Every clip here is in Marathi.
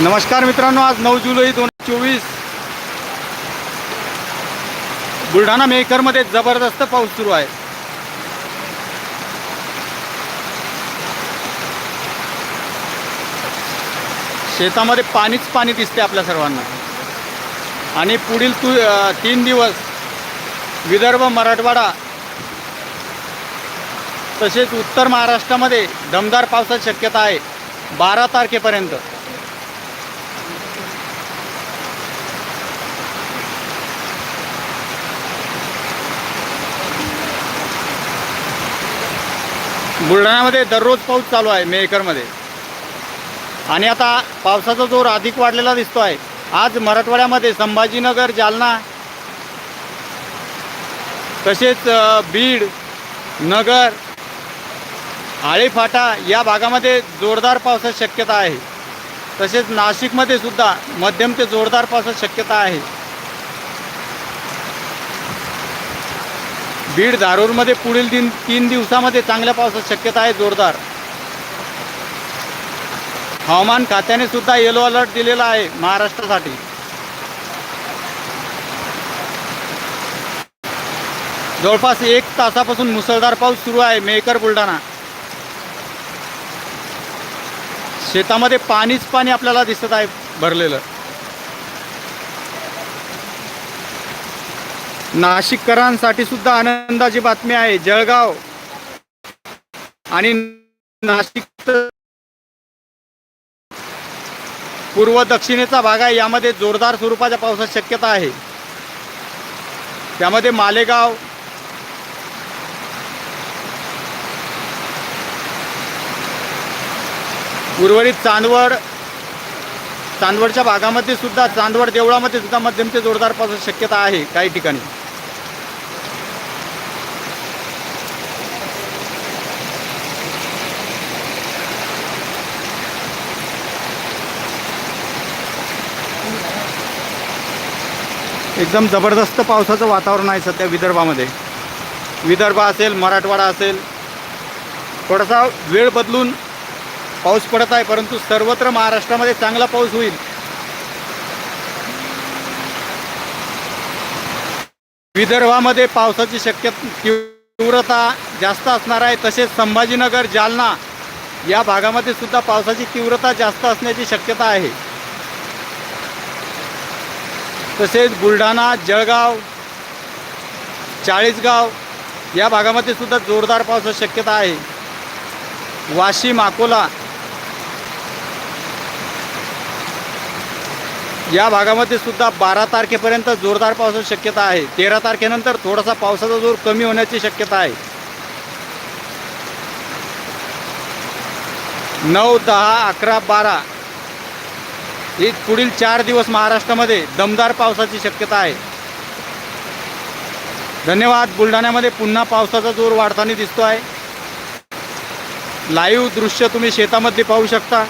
नमस्कार मित्रांनो आज नऊ जुलै दोन हजार चोवीस. बुलढाणा मेहकरमध्ये जबरदस्त पाऊस सुरू आहे. शेतामध्ये पाणीच पाणी दिसते आपल्या सर्वांना. आणि पुढील तू तीन दिवस विदर्भ मराठवाडा तसेच उत्तर महाराष्ट्रामध्ये दमदार पावसाची शक्यता आहे. बारा तारखेपर्यंत. बुलढाण्यामध्ये दररोज पाऊस चालू आहे मेकरमध्ये आणि आता पावसाचा जोर अधिक वाढलेला दिसतो आहे आज मराठवाड्यामध्ये संभाजीनगर जालना तसेच बीड नगर आळेफाटा या भागामध्ये जोरदार पावसाची शक्यता आहे. तसेच नाशिकमध्ये सुद्धा मध्यम ते जोरदार पावसाची शक्यता आहे. बीड धारूरमध्ये पुढील दिन तीन दिवसामध्ये चांगल्या पावसाची शक्यता आहे जोरदार. हवामान खात्याने सुद्धा येलो अलर्ट दिलेला आहे महाराष्ट्रासाठी. जवळपास एक तासापासून मुसळधार पाऊस सुरू आहे मेकर बुलढाणा. शेतामध्ये पाणीच पाणी आपल्याला दिसत आहे भरलेलं. नाशिककरांसाठी सुद्धा आनंदाची बातमी आहे. जळगाव आणि नाशिक पूर्व दक्षिणेचा भाग आहे. यामध्ये जोरदार स्वरूपाच्या पावसाची शक्यता आहे. त्यामध्ये मालेगाव उर्वरित चांदवड चांदवडच्या भागामध्ये सुद्धा चांदवड देवळामध्ये सुद्धा मध्यम ते जोरदार पावसाची शक्यता आहे काही ठिकाणी. एकदम जबरदस्त पावसाचं वातावरण आहे सध्या विदर्भामध्ये. विदर्भ असेल मराठवाडा असेल थोडासा वेळ बदलून पाऊस पडत आहे परंतु सर्वत्र महाराष्ट्रामध्ये चांगला पाऊस होईल. विदर्भामध्ये पावसाची शक्यता तीव्रता जास्त असणार आहे तसेच संभाजीनगर जालना या भागामध्ये सुद्धा पावसाची तीव्रता जास्त असण्याची शक्यता आहे. तसेच बुलढाणा जळगाव चाळीसगाव या भागामध्ये सुद्धा जोरदार पावसाची शक्यता आहे. वाशिम अकोला या भागामध्ये सुद्धा बारा तारखेपर्यंत जोरदार पावसाची शक्यता आहे. तेरा तारखेनंतर थोडासा पावसाचा जोर कमी होण्याची शक्यता आहे. नऊ दहा अकरा बारा ही पुढील चार दिवस महाराष्ट्रामध्ये दमदार पावसाची शक्यता आहे. धन्यवाद. बुलढाण्यामध्ये पुन्हा पावसाचा जोर वाढताना दिसतो आहे लाईव्ह दृश्य तुम्ही शेतामध्ये पाहू शकता.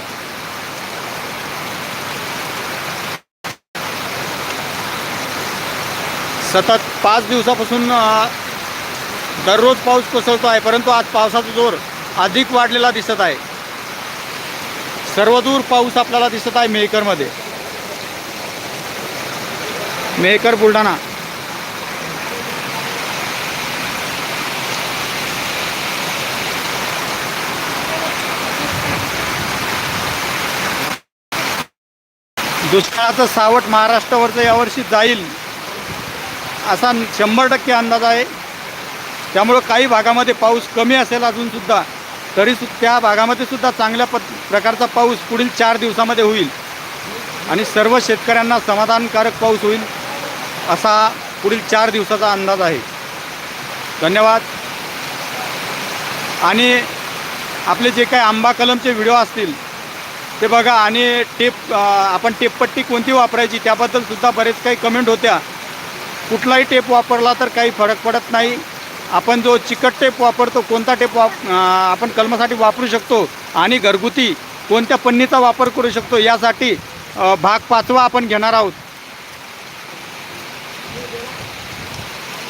सतत पाच दिवसापासून दररोज पाऊस कोसळतो आहे परंतु आज पावसाचा जोर अधिक वाढलेला दिसत आहे. सर्वदूर पाऊस आपल्याला दिसत आहे मेहकरमध्ये मेहकर बुलढाणा. दुष्काळाचं सावट महाराष्ट्रावरचं यावर्षी जाईल. असा शंभर टक्के अंदाज आहे. त्यामुळं काही भागामध्ये पाऊस कमी असेल अजूनसुद्धा तरी सु त्या भागामध्ये सुद्धा चांगल्या प प्रकारचा पाऊस पुढील चार दिवसामध्ये होईल. आणि सर्व शेतकऱ्यांना समाधानकारक पाऊस होईल असा पुढील चार दिवसाचा अंदाज आहे. धन्यवाद. आणि आपले जे काही आंबा कलमचे व्हिडिओ असतील ते बघा आणि टेप आपण टेपपट्टी कोणती वापरायची त्याबद्दल सुद्धा बरेच काही कमेंट होत्या. कुठलाही टेप वापरला तर काही फरक पडत नाही. आपण जो चिकट टेप वापरतो कोणता टेप वाप आपण कलमासाठी वापरू शकतो आणि घरगुती कोणत्या पन्नीचा वापर करू शकतो यासाठी भाग पाचवा आपण घेणार आहोत.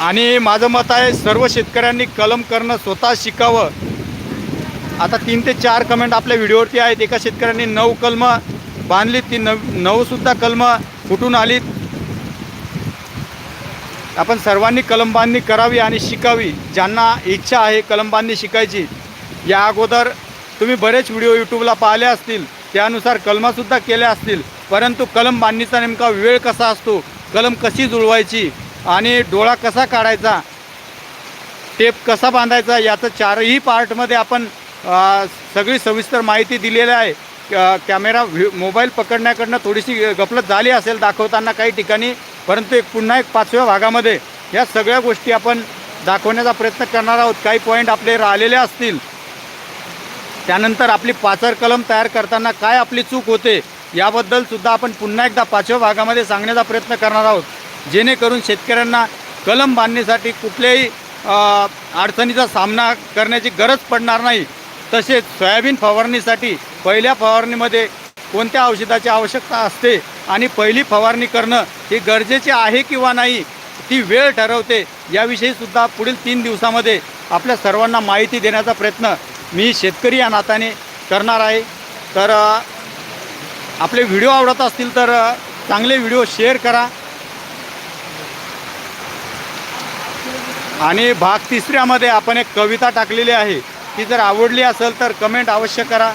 आणि माझं मत आहे सर्व शेतकऱ्यांनी कलम करणं स्वतः शिकावं. आता तीन ते चार कमेंट आपल्या व्हिडिओवरती आहेत. एका शेतकऱ्यांनी नऊ कलम बांधलीत. ती नऊ नऊसुद्धा कलमं फुटून आलीत. आपण सर्वांनी कलमबांधणी करावी आणि शिकावी. ज्यांना इच्छा आहे कलमबांधणी शिकायची. या अगोदर तुम्ही बरेच व्हिडिओ यूट्यूबला पाहिले असतील. त्यानुसार कलमासुद्धा केल्या असतील. परंतु कलम बांधणीचा नेमका वेळ कसा असतो? कलम कशी जुळवायची? आणि डोळा कसा काढायचा? टेप कसा बांधायचा? याचं चारही पार्टमध्ये आपण सगळी सविस्तर माहिती दिलेली आहे. कॅमेरा व्हि मोबाईल पकडण्याकडनं थोडीशी गफलत झाली असेल दाखवताना काही ठिकाणी. परंतु एक पुन्हा एक पाचव्या भागामध्ये या सगळ्या गोष्टी आपण दाखवण्याचा प्रयत्न करणार आहोत. काही पॉईंट आपले राहिलेले असतील. त्यानंतर आपली पाचर कलम तयार करताना काय आपली चूक होते याबद्दल सुद्धा आपण पुन्हा एकदा पाचव्या भागामध्ये सांगण्याचा प्रयत्न करणार आहोत. जेणेकरून शेतकऱ्यांना कलम बांधणीसाठी कुठल्याही अडचणीचा सामना करण्याची गरज पडणार नाही. तसेच सोयाबीन फवारणीसाठी पहिल्या फवारणीमध्ये कोणत्या औषधाची आवश्यकता असते आणि पहिली फवारणी करणं ही गरजेचे आहे किंवा नाही ती वेळ ठरवते. याविषयी सुद्धा पुढील तीन दिवसामध्ये आपल्या सर्वांना माहिती देण्याचा प्रयत्न मी शेतकरी या नात्याने करणार आहे. तर आपले व्हिडिओ आवडत असतील तर चांगले व्हिडिओ शेअर करा. आणि भाग तिसऱ्यामध्ये आपण एक कविता टाकलेली आहे. ती जर आवडली असेल तर कमेंट अवश्य करा.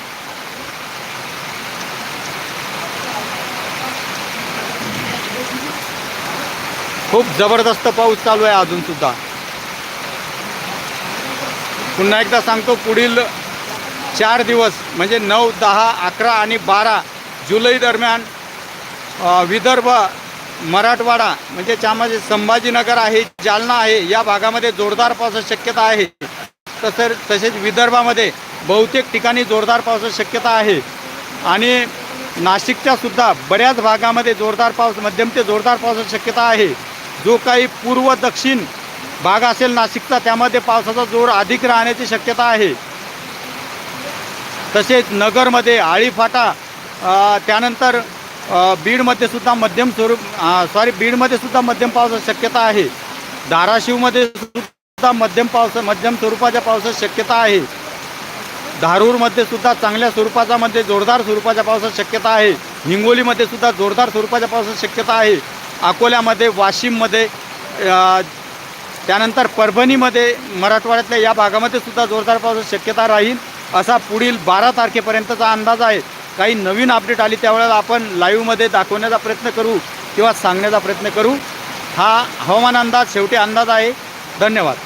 खूप जबरदस्त पाऊस चालू आहे अजूनसुद्धा पुन्हा एकदा सांगतो पुढील चार दिवस म्हणजे नऊ दहा अकरा आणि बारा जुलै दरम्यान विदर्भ मराठवाडा म्हणजे त्यामध्ये संभाजीनगर आहे जालना आहे या भागामध्ये जोरदार पावसाची शक्यता आहे. तसं तसेच विदर्भामध्ये बहुतेक ठिकाणी जोरदार पावसाची शक्यता आहे. आणि नाशिकच्या सुद्धा बऱ्याच भागामध्ये जोरदार पाऊस मध्यम ते जोरदार पावसाची शक्यता आहे. जो काही पूर्व दक्षिण भाग असेल नाशिकचा त्यामध्ये पावसाचा जोर अधिक राहण्याची शक्यता आहे. तसेच नगरमध्ये आळीफाटा त्यानंतर बीडमध्ये सुद्धा मध्यम स्वरूप सॉरी बीडमध्ये सुद्धा मध्यम पावसाची शक्यता आहे. धाराशिवमध्ये सुद्धा मध्यम पावस मध्यम स्वरूपाच्या पावसाची शक्यता आहे. धारूरमध्ये सुद्धा चांगल्या स्वरूपाचा मध्ये जोरदार स्वरूपाच्या पावसाची शक्यता आहे. हिंगोलीमध्ये सुद्धा जोरदार स्वरूपाच्या पावसाची शक्यता आहे. अकोल्यामध्ये वाशिममध्ये त्यानंतर परभणीमध्ये मराठवाड्यातल्या या भागामध्ये सुद्धा जोरदार पावसाची शक्यता राहील असा पुढील बारा तारखेपर्यंतचा अंदाज आहे. काही नवीन अपडेट आली त्यावेळेला आपण लाईव्हमध्ये दाखवण्याचा प्रयत्न करू किंवा सांगण्याचा प्रयत्न करू. हा हवामान अंदाज शेवटी अंदाज आहे. धन्यवाद.